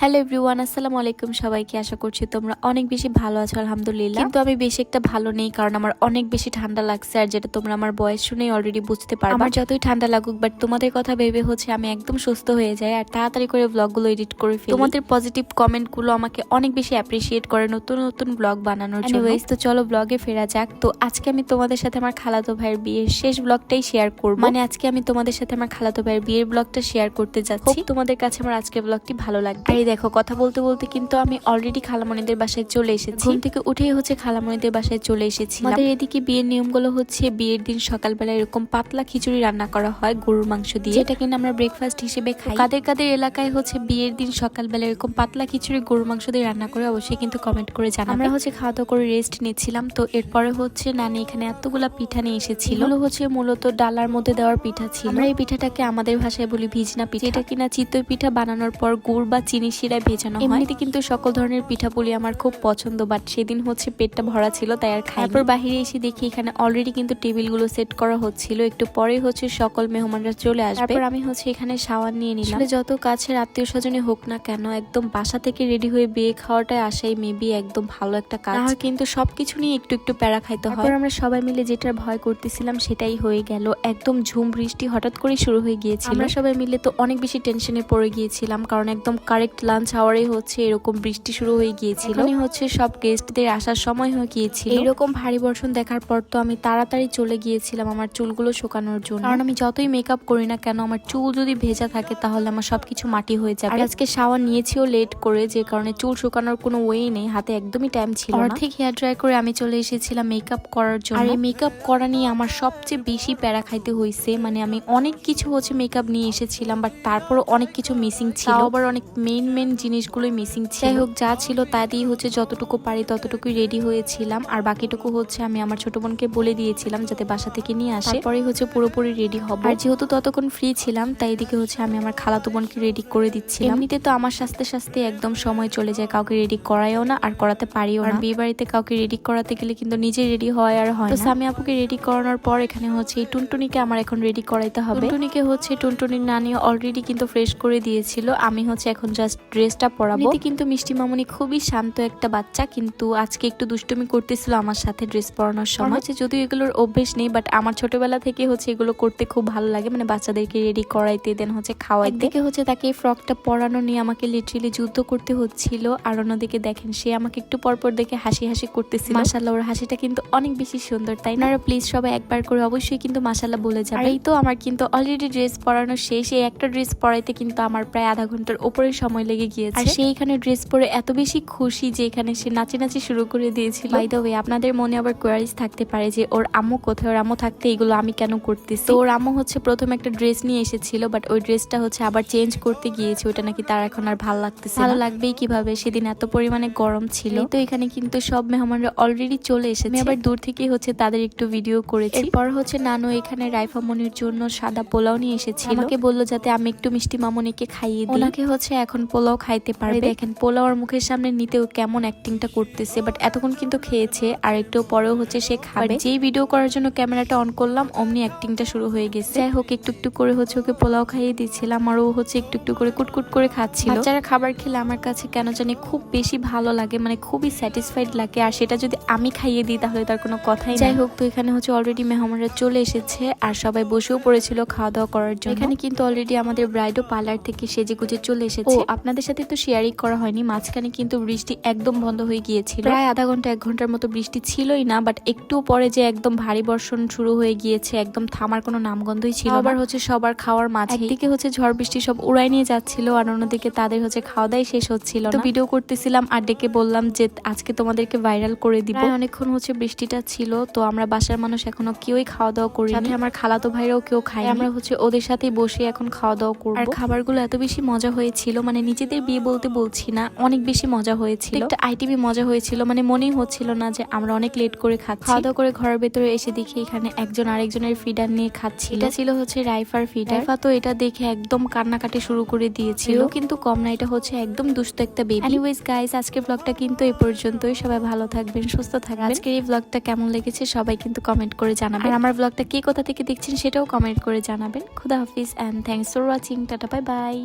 Hello everyone আসসালামু আলাইকুম সবাইকে। আশা করছি তোমরা অনেক বেশি ভালো আছো আলহামদুলিল্লাহ। কিন্তু আমি বেশি একটা ভালো নেই কারণ আমার অনেক বেশি ঠান্ডা লাগছে আর যেটা তোমরা আমার বয়স শুনেই অলরেডি বুঝতে পারো আমার যতই ঠান্ডা লাগুক বাট তোমাদের কথা ভেবে হচ্ছে আমি একদম সুস্থ হয়ে যাই আর তাড়াতাড়ি করে ব্লগগুলো এডিট করে ফেলি। তোমাদের পজিটিভ কমেন্টগুলো আমাকে অনেক বেশি অ্যাপ্রিসিয়েট করে নতুন নতুন ব্লগ বানানোর জন্য। তো চলো ব্লগে ফেরা যাক। তো আজকে আমি তোমাদের সাথে আমার খালাতো ভাইয়ের বিয়ের শেষ ব্লগটাই শেয়ার করব। মানে আজকে আমি তোমাদের সাথে আমার খালাতো ভাইয়ের বিয়ের ব্লগটা শেয়ার করতে যাচ্ছি। তোমাদের কাছে আমার আজকের ব্লগটি ভালো লাগবে। দেখো কথা বলতে বলতে কিন্তু আমি অলরেডি খালামণিদের বাসায় চলে এসেছি। ঘুম থেকে উঠেই হচ্ছে খালামণিদের বাসায় চলে এসেছি আমাদের এদিকে বিয়ের নিয়মগুলো হচ্ছে বিয়ের দিন সকালবেলা এরকম পাতলা খিচুড়ি রান্না করা হয় গরুর মাংস দিয়ে। যেটা কিনা আমরা ব্রেকফাস্ট হিসেবে খাই। কাদের কাদের এলাকায় হচ্ছে বিয়ের দিন সকালবেলা এরকম পাতলা খিচুড়ি গরুর মাংস দিয়ে রান্না করে অবশ্যই কিন্তু কমেন্ট করে জানাবে। আমরা হচ্ছে খাওয়া দাওয়া করে রেস্ট নিচ্ছিলাম তো এরপরে হচ্ছে নানি এখানে এতগুলা পিঠা নিয়ে এসেছিল। হচ্ছে মূলত ডালার মধ্যে দেওয়ার পিঠা ছিল। আমরা এই পিঠাটাকে আমাদের ভাষায় বলি ভিজনা পিঠা। এটা কিনা চিতই পিঠা বানানোর পর গুড় বা চিনি শিরায় ভেজানো হয়। এমনিতে কিন্তু সকল ধরনের পিঠাপুলি আমার খুব পছন্দ বাট সেদিন হচ্ছে পেটটা ভরা ছিল তাই আর খাই তারপর বাহিরে এসে দেখি এখানে অলরেডি কিন্তু টেবিলগুলো সেট করা হচ্ছিল। একটু পরে হচ্ছে সকল মেহমানরা চলে আসবে। তারপর আমি হচ্ছে এখানে শাওয়ার নিয়ে নিলাম। আসলে যত কাছের আত্মীয় স্বজনে হোক না কেন একদম বাসা থেকে রেডি হয়ে বিয়ে খাওয়াটাই আসাই মেবি একদম ভালো একটা কাজ। হয় কিন্তু সবকিছু নিয়ে একটু একটু প্যারা খাইতে হয়। তারপর আমরা সবাই মিলে যেটার ভয় করতেছিলাম সেটাই হয়ে গেল। একদম ঝুম বৃষ্টি হঠাৎ করে শুরু হয়ে গিয়েছিল। আমরা সবাই মিলে তো অনেক বেশি টেনশনে পড়ে গিয়েছিলাম কারণ একদম কারেক্ট লাঞ্চ আওয়ারে হচ্ছে এরকম বৃষ্টি শুরু হয়ে গিয়েছিল। এখনই হচ্ছে সব গেস্টদের আসার সময় হয়ে গিয়েছিল। এরকম ভারী বর্ষণ দেখার পর তো আমি তাড়াতাড়ি চলে গিয়েছিলাম আমার চুলগুলো শুকানোর জন্য। কারণ আমি যতই মেকআপ করি না কেন আমার চুল যদি ভেজা থাকে তাহলে আমার সবকিছু মাটি হয়ে যাবে। আর আজকে শাওয়ার নিয়েছিও লেট করে যে কারণে চুল শুকানোর কোনো ওয়ে নেই হাতে একদমই টাইম ছিল না। অর্ধেক হেয়ার ড্রাই করে আমি চলে এসেছিলাম মেকআপ করার জন্য। আর এই মেকআপ করা নিয়ে আমার সবচেয়ে বেশি প্যারা খাইতে হয়েছে মানে আমি অনেক কিছু হচ্ছে মেকআপ নিয়ে এসেছিলাম বাট তারপরও অনেক কিছু মিসিং ছিল। আবার অনেক মেন মেন জিনিসগুলোই মিসিং ছিল। যাই হোক যা ছিল তা দিয়ে হচ্ছে যতটুকু পারি ততটুকুই রেডি হয়েছিলাম। আর বাকিটুকু হচ্ছে আমি আমার ছোট বোনকে বলে দিয়েছিলাম যাতে বাসা থেকে নিয়ে আসে। তারপরে হচ্ছে পুরোপুরি রেডি হব। আর যেহেতু ততক্ষণ ফ্রি ছিলাম তাই এদিকে হচ্ছে আমি আমার খালাতো বোনকে রেডি করে দিচ্ছিলাম। এমনিতে তো আমার সাথে সাথে একদম সময় চলে যায় কাউকে রেডি করাইও না আর করাতে পারিও না। বিয়ে বাড়িতে কাউকে রেডি করাতে গেলে কিন্তু নিজে রেডি হয় আর হয় তো সামি আপুকে রেডি করানোর পর এখানে হচ্ছে এই টুনটুনিকে আমার এখন রেডি করাইতে হবে। টুনটুনিকে হচ্ছে টুনটুনির নানি অলরেডি কিন্তু ফ্রেশ করে দিয়েছিল। আমি হচ্ছে এখন জাস্ট ড্রেসটা পরাবো। কিন্তু মিষ্টি মামুনি খুবই শান্ত একটা বাচ্চা কিন্তু আজকে একটু দুষ্টুমি করতেছিল আমার সাথে ড্রেস পরানোর সময়। হচ্ছে যদিও এগুলোর অভ্যেস নেই বাট আমার ছোটবেলা থেকে হচ্ছে এগুলো করতে খুব ভালো লাগে মানে বাচ্চাদেরকে রেডি করাইতে দেন হচ্ছে খাওয়াই একদিকে হচ্ছে তাকে এই ফ্রকটা পরানো নিয়ে আমাকে লিটারেলি যুদ্ধ করতে হচ্ছিল আর অন্যদিকে দেখেন সে আমাকে একটু পরপর দেখে হাসি হাসি করতেছিল। মাসাল্লাহ ওর হাসিটা কিন্তু অনেক বেশি সুন্দর তাই না? প্লিজ সবাই একবার করে অবশ্যই কিন্তু মাসাল্লাহ বলে যাবে। এই তো আমার কিন্তু অলরেডি ড্রেস পরানো শেষ এই একটা ড্রেস পরাইতে কিন্তু আমার প্রায় আধা ঘণ্টার উপরে সময় লেগে গিয়েছে। আর সে এখানে ড্রেস পরে এত বেশি খুশি যে এখানে সে নাচে নাচি শুরু করে দিয়েছিল। বাই দ্য ওয়ে আপনাদের মনে আবার কোয়ারিজ থাকতে পারে যে ওর আম্মু কোথায়? ওর আম্মু থাকতে এগুলো আমি কেন করতেছি? তো ওর আম্মু হচ্ছে প্রথম একটা ড্রেস নিয়ে এসেছিল বাট ওই ড্রেসটা হচ্ছে আবার চেঞ্জ করতে গিয়েছে। ওটা নাকি তার এখন আর ভালো লাগতেছে ভালো লাগবেই কীভাবে? সেদিন এত পরিমাণে গরম ছিল। তো এখানে কিন্তু সব মেহমানরা অলরেডি চলে এসেছে। আমি আবার দূর থেকে হচ্ছে তাদের একটু ভিডিও করেছি। এরপর হচ্ছে নানু এখানে রাইফা মনির জন্য সাদা পোলাও নিয়ে এসেছিল। আমাকে বলল যাতে আমি একটু মিষ্টি মামনিকে খাইয়ে দিই। ওনাকে হচ্ছে এখন পোলাও খাইতে পারবে। দেখেন পোলাও আর মুখের সামনে নিতেও কেমন অ্যাক্টিংটা করতেছে বাট এতক্ষণ কিন্তু খেয়েছে আর একটু পরেও হচ্ছে সে খাবে। যেই ভিডিও করার জন্য ক্যামেরাটা অন করলাম অমনি অ্যাক্টিংটা শুরু হয়ে গেছে। যাই হোক একটু একটু করে হচ্ছে ওকে পোলাও খাইয়ে দিচ্ছিলাম আর ও হচ্ছে একটু একটু করে কুটকুট করে খাচ্ছিল। বাচ্চারা খাবার খেলে আমার কাছে কেন জানি খুব বেশি ভালো লাগে মানে খুবই স্যাটিসফাইড লাগে আর সেটা যদি আমি খাইয়ে দিই তাহলে তার কোনো কথাই যাই হোক তো এখানে হচ্ছে অলরেডি মেহমানরা চলে এসেছে আর সবাই বসেও পড়েছিল খাওয়া দাওয়া করার জন্য। এখানে কিন্তু অলরেডি আমাদের ব্রাইডও পার্লার থেকে সেজে গুজে চলে এসেছে। ও আপনাদের সাথে তো শেয়ারিং করা হয়নি মাঝখানে কিন্তু বৃষ্টি একদম বন্ধ হয়ে গিয়েছিল। প্রায় আধা ঘণ্টা এক ঘণ্টার মতো বৃষ্টি ছিলই না বাট একটু পরে যে একদম ভারী বর্ষণ শুরু হয়ে গিয়েছে একদম থামার কোনো নামগন্ধই ছিল আবার হচ্ছে সবার খাওয়ার মাঝে একদিকে হচ্ছে ঝড় বৃষ্টি সব উড়াই নিয়ে যাচ্ছিল আর অন্যদিকে তাদের হচ্ছে খাওয়া দাওয়াই শেষ হচ্ছিল তো ভিডিও করতেছিলাম আর ডেকে বললাম যে আজকে তোমাদেরকে ভাইরাল করে দিব। অনেকক্ষণ হচ্ছে বৃষ্টিটা ছিল তো আমরা বাসার মানুষ এখনও কেউই খাওয়া দাওয়া করি সাথে আমার খালাতো ভাইরাও কেউ খায় আমরা হচ্ছে ওদের সাথেই বসে এখন খাওয়া দাওয়া করব। আর খাবারগুলো এত বেশি মজা হয়েছিল মানে নিজেদের বিয়ে বলতে বলছি না অনেক বেশি মজা হয়েছিল। একটা আইটিভি মজা হয়েছিল মানে মনেই হচ্ছিল না যে আমরা অনেক লেট করে খাচ্ছি। খাওয়া দাওয়া করে ঘরের ভেতরে এসে দেখি এখানে একজন আরেকজনের ফিডার নিয়ে খাচ্ছি এটা ছিল হচ্ছে রাইফার ফিডার রাইফা তো এটা দেখে একদম কান্নাকাটি শুরু করে দিয়েছিল। কিন্তু কম না এটা হচ্ছে একদম দুষ্ট একটা বেবি এনিওয়েজ গাইস আজকের ব্লগটা কিন্তু এই পর্যন্তই। সবাই ভালো থাকবেন সুস্থ থাকবেন। আজকের এই ব্লগটা কেমন লেগেছে সবাই কিন্তু কমেন্ট করে জানাবেন। আর আমার ব্লগটা কে কোথা থেকে দেখছেন সেটাও কমেন্ট করে জানাবেন। খুদা হাফিজ and thanks for watching tata bye bye